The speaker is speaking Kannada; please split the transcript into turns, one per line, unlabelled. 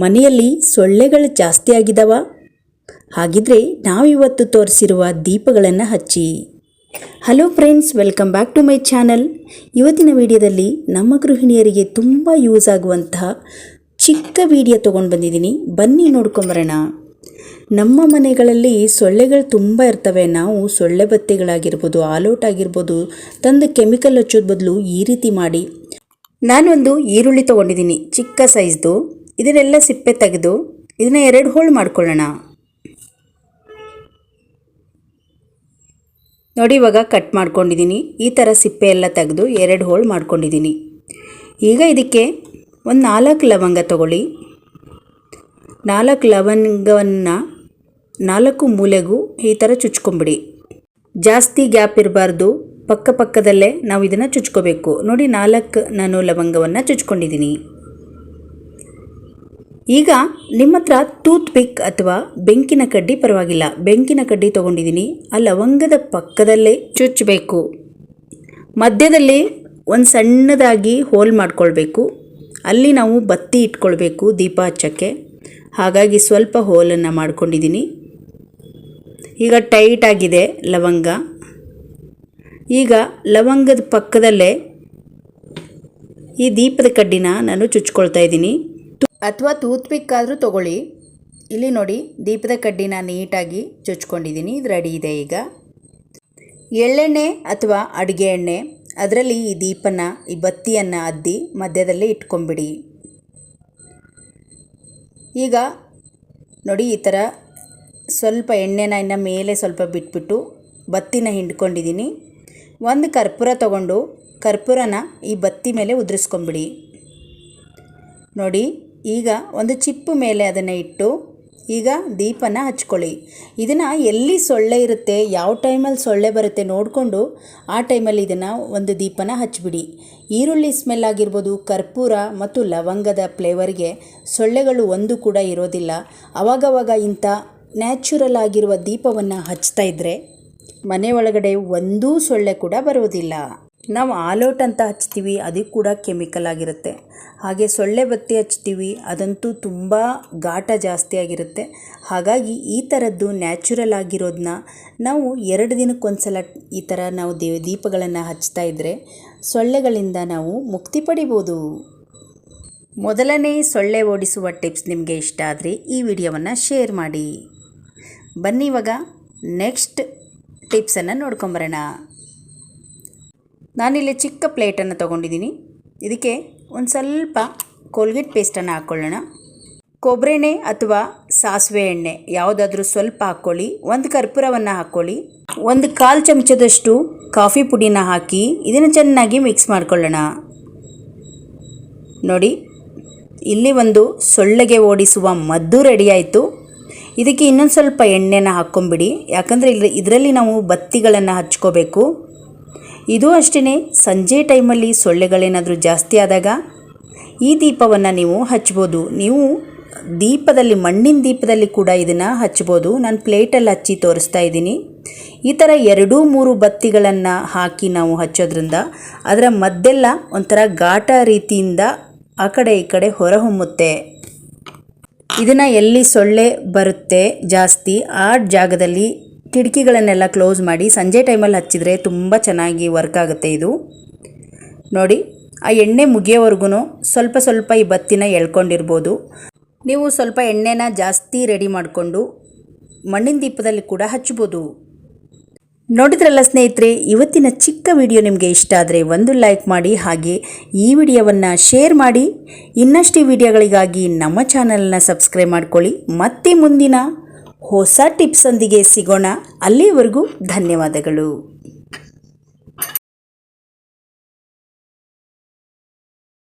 ಮನೆಯಲ್ಲಿ ಸೊಳ್ಳೆಗಳು ಜಾಸ್ತಿ ಆಗಿದವ? ಹಾಗಿದ್ರೆ ನಾವಿವತ್ತು ತೋರಿಸಿರುವ ದೀಪಗಳನ್ನು ಹಚ್ಚಿ. Hello friends welcome back to my channel ಇವತ್ತಿನ ವಿಡಿಯೋದಲ್ಲಿ ನಮ್ಮ ಗೃಹಿಣಿಯರಿಗೆ ತುಂಬ ಯೂಸ್ ಆಗುವಂತಹ ಚಿಕ್ಕ ವಿಡಿಯೋ ತೊಗೊಂಡು ಬಂದಿದ್ದೀನಿ. ಬನ್ನಿ ನೋಡ್ಕೊಂಬರೋಣ ನಮ್ಮ ಮನೆಗಳಲ್ಲಿ ಸೊಳ್ಳೆಗಳು ತುಂಬ ಇರ್ತವೆ. ನಾವು ಸೊಳ್ಳೆ ಬತ್ತಿಗಳಾಗಿರ್ಬೋದು, ಆಲೋಟ್ ಆಗಿರ್ಬೋದು, ತಂದು ಕೆಮಿಕಲ್ ಹಚ್ಚೋದ್ ಬದಲು ಈ ರೀತಿ ಮಾಡಿ. ನಾನೊಂದು ಈರುಳ್ಳಿ ತೊಗೊಂಡಿದ್ದೀನಿ, ಚಿಕ್ಕ ಸೈಜ್ದು ಇದನ್ನೆಲ್ಲ ಸಿಪ್ಪೆ ತೆಗೆದು ಇದನ್ನ ಎರಡು ಹೋಳು ಮಾಡ್ಕೊಳ್ಳೋಣ. ನೋಡಿ ಇವಾಗ ಕಟ್ ಮಾಡ್ಕೊಂಡಿದ್ದೀನಿ. ಈ ಥರ ಸಿಪ್ಪೆ ಎಲ್ಲ ತೆಗೆದು ಎರಡು ಹೋಳು ಮಾಡ್ಕೊಂಡಿದ್ದೀನಿ. ಈಗ ಇದಕ್ಕೆ ಒಂದು ನಾಲ್ಕು ಲವಂಗ ತಗೊಳ್ಳಿ. ನಾಲ್ಕು ಲವಂಗವನ್ನು ನಾಲ್ಕು ಮೂಲೆಗೂ ಈ ಥರ ಚುಚ್ಕೊಂಬಿಡಿ. ಜಾಸ್ತಿ ಗ್ಯಾಪ್ ಇರಬಾರ್ದು. ಪಕ್ಕ ಪಕ್ಕದಲ್ಲೇ ನಾವು ಇದನ್ನು ಚುಚ್ಕೋಬೇಕು. ನೋಡಿ ನಾಲ್ಕು ನಾನು ಲವಂಗವನ್ನು ಚುಚ್ಕೊಂಡಿದ್ದೀನಿ. ಈಗ ನಿಮ್ಮ ಹತ್ರ ಟೂತ್ ಪಿಕ್ ಅಥವಾ ಬೆಂಕಿನ ಕಡ್ಡಿ ಪರವಾಗಿಲ್ಲ. ಬೆಂಕಿನ ಕಡ್ಡಿ ತೊಗೊಂಡಿದ್ದೀನಿ. ಆ ಲವಂಗದ ಪಕ್ಕದಲ್ಲೇ ಚುಚ್ಚಬೇಕು ಮಧ್ಯದಲ್ಲಿ ಒಂದು ಸಣ್ಣದಾಗಿ ಹೋಲ್ ಮಾಡ್ಕೊಳ್ಬೇಕು. ಅಲ್ಲಿ ನಾವು ಬತ್ತಿ ಇಟ್ಕೊಳ್ಬೇಕು ದೀಪ ಹಚ್ಚಕ್ಕೆ ಹಾಗಾಗಿ ಸ್ವಲ್ಪ ಹೋಲನ್ನು ಮಾಡ್ಕೊಂಡಿದ್ದೀನಿ. ಈಗ ಟೈಟ್ ಆಗಿದೆ ಲವಂಗ. ಈಗ ಲವಂಗದ ಪಕ್ಕದಲ್ಲೇ ಈ ದೀಪದ ಕಡ್ಡಿನ ನಾನು ಚುಚ್ಕೊಳ್ತಾ ಇದ್ದೀನಿ. ಅಥವಾ ಟೂತ್ಪಿಕ್ ಆದರೂ ತೊಗೊಳ್ಳಿ. ಇಲ್ಲಿ ನೋಡಿ, ದೀಪದ ಕಡ್ಡಿನ ನೀಟಾಗಿ ಚುಚ್ಕೊಂಡಿದ್ದೀನಿ. ಇದು ರೆಡಿ ಇದೆ ಈಗ. ಎಳ್ಳೆಣ್ಣೆ ಅಥವಾ ಅಡುಗೆ ಎಣ್ಣೆ, ಅದರಲ್ಲಿ ಈ ದೀಪನ, ಈ ಬತ್ತಿಯನ್ನು ಅದ್ದಿ ಮಧ್ಯದಲ್ಲಿ ಇಟ್ಕೊಂಬಿಡಿ ಈಗ ನೋಡಿ, ಈ ಥರ ಸ್ವಲ್ಪ ಎಣ್ಣೆನ ಇನ್ನು ಮೇಲೆ ಸ್ವಲ್ಪ ಬಿಟ್ಬಿಟ್ಟು ಬತ್ತಿನ ಹಿಂಡ್ಕೊಂಡಿದ್ದೀನಿ. ಒಂದು ಕರ್ಪೂರ ತಗೊಂಡು ಕರ್ಪೂರನ ಈ ಬತ್ತಿ ಮೇಲೆ ಉದುರಿಸ್ಕೊಂಬಿಡಿ ನೋಡಿ ಈಗ ಒಂದು ಚಿಪ್ಪು ಮೇಲೆ ಅದನ್ನು ಇಟ್ಟು ಈಗ ದೀಪನ ಹಚ್ಕೊಳ್ಳಿ. ಇದನ್ನು ಎಲ್ಲಿ ಸೊಳ್ಳೆ ಇರುತ್ತೆ, ಯಾವ ಟೈಮಲ್ಲಿ ಸೊಳ್ಳೆ ಬರುತ್ತೆ ನೋಡಿಕೊಂಡು ಆ ಟೈಮಲ್ಲಿ ಇದನ್ನು ಒಂದು ದೀಪನ ಹಚ್ಚಿಬಿಡಿ ಈರುಳ್ಳಿ ಸ್ಮೆಲ್ ಆಗಿರ್ಬೋದು, ಕರ್ಪೂರ ಮತ್ತು ಲವಂಗದ ಫ್ಲೇವರ್ಗೆ ಸೊಳ್ಳೆಗಳು ಒಂದು ಕೂಡ ಇರೋದಿಲ್ಲ. ಅವಾಗವಾಗ ಇಂಥ ನ್ಯಾಚುರಲ್ ಆಗಿರುವ ದೀಪವನ್ನು ಹಚ್ತಾ ಇದ್ದರೆ ಮನೆ ಒಳಗಡೆ ಒಂದೂ ಸೊಳ್ಳೆ ಕೂಡ ಬರುವುದಿಲ್ಲ. ನಾವು ಆಲೋಟ್ ಅಂತ ಹಚ್ತೀವಿ, ಅದು ಕೂಡ ಕೆಮಿಕಲ್ ಆಗಿರುತ್ತೆ. ಹಾಗೆ ಸೊಳ್ಳೆ ಬತ್ತಿ ಹಚ್ತೀವಿ, ಅದಂತೂ ತುಂಬ ಘಾಟ ಜಾಸ್ತಿ ಆಗಿರುತ್ತೆ. ಹಾಗಾಗಿ ಈ ಥರದ್ದು ನ್ಯಾಚುರಲ್ ಆಗಿರೋದನ್ನ ನಾವು ಎರಡು ದಿನಕ್ಕೊಂದ್ಸಲ ಈ ಥರ ನಾವು ದೇವ ದೀಪಗಳನ್ನು ಹಚ್ತಾ ಇದ್ದರೆ ಸೊಳ್ಳೆಗಳಿಂದ ನಾವು ಮುಕ್ತಿ ಪಡಿಬೋದು. ಮೊದಲನೇ ಸೊಳ್ಳೆ ಓಡಿಸುವ ಟಿಪ್ಸ್ ನಿಮಗೆ ಇಷ್ಟ ಆದರೆ ಈ ವಿಡಿಯೋವನ್ನು ಶೇರ್ ಮಾಡಿ. ಬನ್ನಿ ಇವಾಗ ನೆಕ್ಸ್ಟ್ ಟಿಪ್ಸನ್ನು ನೋಡ್ಕೊಂಬರೋಣ. ನಾನಿಲ್ಲಿ ಚಿಕ್ಕ ಪ್ಲೇಟನ್ನು ತೊಗೊಂಡಿದ್ದೀನಿ. ಇದಕ್ಕೆ ಒಂದು ಸ್ವಲ್ಪ ಕೋಲ್ಗೇಟ್ ಪೇಸ್ಟನ್ನು ಹಾಕ್ಕೊಳ್ಳೋಣ. ಕೊಬ್ಬರಿ ಎಣ್ಣೆ ಅಥವಾ ಸಾಸಿವೆ ಎಣ್ಣೆ ಯಾವುದಾದ್ರೂ ಸ್ವಲ್ಪ ಹಾಕ್ಕೊಳ್ಳಿ. ಒಂದು ಕರ್ಪೂರವನ್ನು ಹಾಕ್ಕೊಳ್ಳಿ. ಒಂದು ಕಾಲು ಚಮಚದಷ್ಟು ಕಾಫಿ ಪುಡಿನ ಹಾಕಿ ಇದನ್ನು ಚೆನ್ನಾಗಿ ಮಿಕ್ಸ್ ಮಾಡ್ಕೊಳ್ಳೋಣ. ನೋಡಿ, ಇಲ್ಲಿ ಒಂದು ಸೊಳ್ಳೆಗೆ ಓಡಿಸುವ ಮದ್ದು ರೆಡಿ ಆಯಿತು. ಇದಕ್ಕೆ ಇನ್ನೊಂದು ಸ್ವಲ್ಪ ಎಣ್ಣೆನ ಹಾಕ್ಕೊಂಬಿಡಿ ಯಾಕಂದರೆ ಇಲ್ಲಿ ಇದರಲ್ಲಿ ನಾವು ಬತ್ತಿಗಳನ್ನು ಹಚ್ಕೋಬೇಕು. ಇದು ಅಷ್ಟೇ ಸಂಜೆ ಟೈಮಲ್ಲಿ ಸೊಳ್ಳೆಗಳೇನಾದರೂ ಜಾಸ್ತಿ ಆದಾಗ ಈ ದೀಪವನ್ನು ನೀವು ಹಚ್ಬೋದು. ನೀವು ದೀಪದಲ್ಲಿ, ಮಣ್ಣಿನ ದೀಪದಲ್ಲಿ ಕೂಡ ಇದನ್ನು ಹಚ್ಬೋದು. ನಾನು ಪ್ಲೇಟಲ್ಲಿ ಹಚ್ಚಿ ತೋರಿಸ್ತಾ ಇದ್ದೀನಿ. ಈ ಥರ ಎರಡೂ ಮೂರು ಬತ್ತಿಗಳನ್ನು ಹಾಕಿ ನಾವು ಹಚ್ಚೋದ್ರಿಂದ ಅದರ ಮದ್ದೆಲ್ಲ ಒಂಥರ ಘಾಟ ರೀತಿಯಿಂದ ಆ ಕಡೆ ಈ ಕಡೆ ಹೊರಹೊಮ್ಮುತ್ತೆ. ಇದನ್ನು ಎಲ್ಲಿ ಸೊಳ್ಳೆ ಬರುತ್ತೆ ಜಾಸ್ತಿ, ಆ ಜಾಗದಲ್ಲಿ ಕಿಟಕಿಗಳನ್ನೆಲ್ಲ ಕ್ಲೋಸ್ ಮಾಡಿ ಸಂಜೆ ಟೈಮಲ್ಲಿ ಹಚ್ಚಿದರೆ ತುಂಬ ಚೆನ್ನಾಗಿ ವರ್ಕ್ ಆಗುತ್ತೆ ಇದು. ನೋಡಿ, ಆ ಎಣ್ಣೆ ಮುಗಿಯೋವರೆಗೂ ಸ್ವಲ್ಪ ಸ್ವಲ್ಪ ಈ ಬತ್ತಿನ ಎಳ್ಕೊಂಡಿರ್ಬೋದು. ನೀವು ಸ್ವಲ್ಪ ಎಣ್ಣೆನ ಜಾಸ್ತಿ ರೆಡಿ ಮಾಡಿಕೊಂಡು ಮಣ್ಣಿನ ದೀಪದಲ್ಲಿ ಕೂಡ ಹಚ್ಬೋದು. ನೋಡಿದ್ರಲ್ಲ ಸ್ನೇಹಿತರೆ, ಇವತ್ತಿನ ಚಿಕ್ಕ ವಿಡಿಯೋ ನಿಮಗೆ ಇಷ್ಟ ಆದರೆ ಒಂದು ಲೈಕ್ ಮಾಡಿ, ಹಾಗೆ ಈ ವಿಡಿಯೋವನ್ನು ಶೇರ್ ಮಾಡಿ. ಇನ್ನಷ್ಟು ವಿಡಿಯೋಗಳಿಗಾಗಿ ನಮ್ಮ ಚಾನಲ್ನ ಸಬ್ಸ್ಕ್ರೈಬ್ ಮಾಡ್ಕೊಳ್ಳಿ. ಮತ್ತೆ ಮುಂದಿನ ಹೊಸ ಟಿಪ್ಸೊಂದಿಗೆ ಸಿಗೋಣ. ಅಲ್ಲಿವರೆಗೂ ಧನ್ಯವಾದಗಳು.